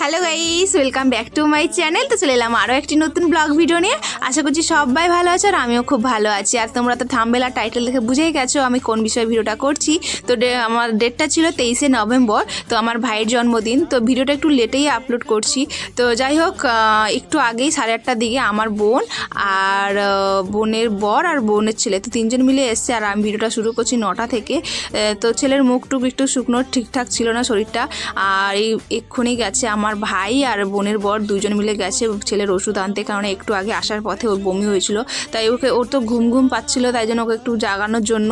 Hello guys welcome back to my channel তো চলে এলাম আরও একটি নতুন ব্লগ ভিডিও নিয়ে। আশা করছি সবাই ভালো আছো আর আমিও খুব ভালো আছি। আর তোমরা তো থাম্বেল আর টাইটেল দেখে বুঝেই গেছো আমি কোন বিষয়ে ভিডিওটা করছি। তো আমার ডেটটা ছিল তেইশে নভেম্বর, তো আমার ভাইয়ের জন্মদিন। তো ভিডিওটা একটু লেটেই আপলোড করছি। তো যাই হোক একটু আগেই সাড়ে আটটার দিকে আমার বোন আর বোনের বর আর বোনের ছেলে। তো তিনজন মিলে এসছে আর আমি ভিডিওটা শুরু করছি নটা থেকে। তো ছেলের মুখ টুক একটু শুকনো ঠিকঠাক ছিল না শরীরটা। আর এই এক্ষুনি গেছে আমার ভাই আর বোনের বর দুজন মিলে গেছে ছেলের ওষুধ আনতে, কারণ একটু আগে আসার পথে ওর বমি হয়েছিল। তাই ওকে, ওর তো ঘুম ঘুম পাচ্ছিল, তাই জন্য ওকে একটু জাগানোর জন্য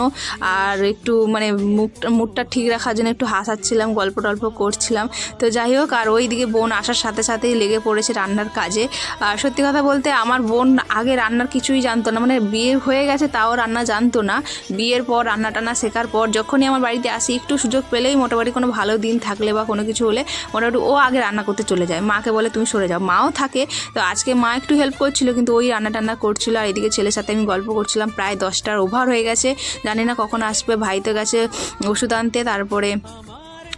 আর একটু মানে মুখটা, মুডটা ঠিক রাখার জন্য একটু হাসাচ্ছিলাম, গল্প টল্প করছিলাম। তো যাই হোক, আর ওই দিকে বোন আসার সাথে সাথেই লেগে পড়েছে রান্নার কাজে। আর সত্যি কথা বলতে আমার বোন আগে রান্নার কিছুই জানতো না মানে বিয়ে হয়ে গেছে তাও রান্না জানতো না। বিয়ের পর রান্না টান্না শেখার পর যখনই আমার বাড়িতে আসি, একটু সুযোগ পেলেই মোটামুটি কোনো ভালো দিন থাকলে বা কোনো কিছু হলে মোটামুটি ও আগে রান্না করতে চলে যায়। মাকে বলে, তুমি সরে যাও। মাও থাকে। তো আজকে মা একটু হেল্প করছিল, কিন্তু ওই রান্না টান্না করছিল। আর এদিকে ছেলের সাথে আমি গল্প করছিলাম। প্রায় দশটার ওভার হয়ে গেছে। জানি না কখন আসবে। ভাইতে গেছে ওষুধ আনতে। তারপরে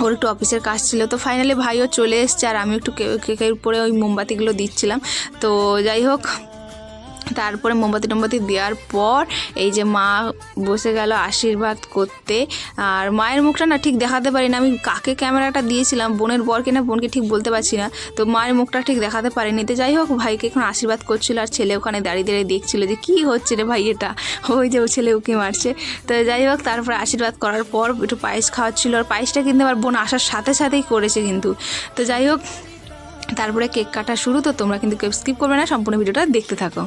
ওর একটু অফিসের কাজ ছিল। তো ফাইনালি ভাইও চলে এসছে। আর আমি একটু কেকের উপরে ওই মোমবাতিগুলো দিচ্ছিলাম। তো যাই হোক তারপরে মোমবাতি টোমবাতি দেওয়ার পর এই যে মা বসে গেল আশীর্বাদ করতে। আর মায়ের মুখটা না ঠিক দেখাতে পারি না। আমি কাকে ক্যামেরাটা দিয়েছিলাম? বোনের বরকে না বোনকে ঠিক বলতে পারছি না। তো মায়ের মুখটা ঠিক দেখাতে পারিনি। তো যাই হোক, ভাইকে এখন আশীর্বাদ করছিল আর ছেলে ওখানে দাঁড়িয়ে দাঁড়িয়ে দেখছিল যে কী হচ্ছে রে ভাই এটা। ওই যে ও ছেলে ওকে মারছে। তো যাই হোক, তারপরে আশীর্বাদ করার পর একটু পায়েস খাওয়াচ্ছিল আর পায়েসটা কিন্তু আমার বোন আসার সাথে সাথেই করেছে কিন্তু। তো যাই হোক, তারপরে কেক কাটা শুরু। তো তোমরা কিন্তু কেউ স্কিপ করবে না। সম্পূর্ণ ভিডিওটা দেখতে থাকো।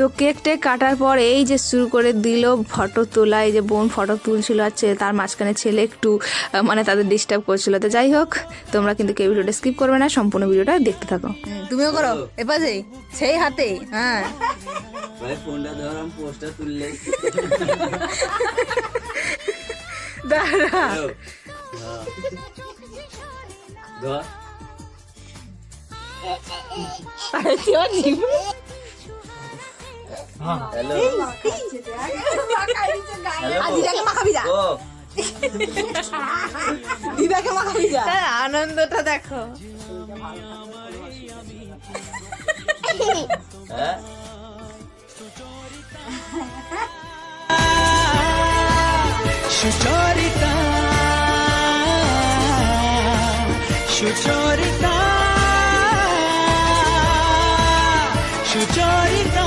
তো কেক টেক কাটার পর এই যে শুরু করে দিল ফটো তোলা এই যে বোন ফটো তুলছিল আর ছেলে তার মাঝখানে ছেলে একটু মানে তাদের ডিস্টার্ব করছিল। তো যাই হোক তোমরা কিন্তু কেউ ভিডিওটা স্কিপ করবে না সম্পূর্ণ ভিডিওটা দেখতে থাকো। তুমিও করো। এপাশে সেই হাতে হ্যাঁ। ফোনটা ধর পোস্টার তুললে। দাঁড়া। ধর। হ্যালো আজ দিদাকে মাখাবি যা। ও। দিদাকে মাখাবি যা। আনন্দটা দেখো। হ্যাঁ? সুচরিতা সুচরিতা সুচরিতা।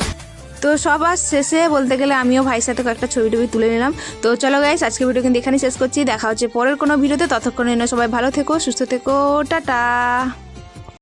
তো সবার শেষে বলতে গেলে আমিও ভাইয়ের সাথে কয়েকটা ছবি টবি তুলে নিলাম। তো চলো গাইস আজকে ভিডিও কিন্তু এখানেই শেষ করছি। দেখা হচ্ছে পরের কোনো ভিডিওতে। ততক্ষণ সবাই ভালো থেকো, সুস্থ থেকো, টাটা।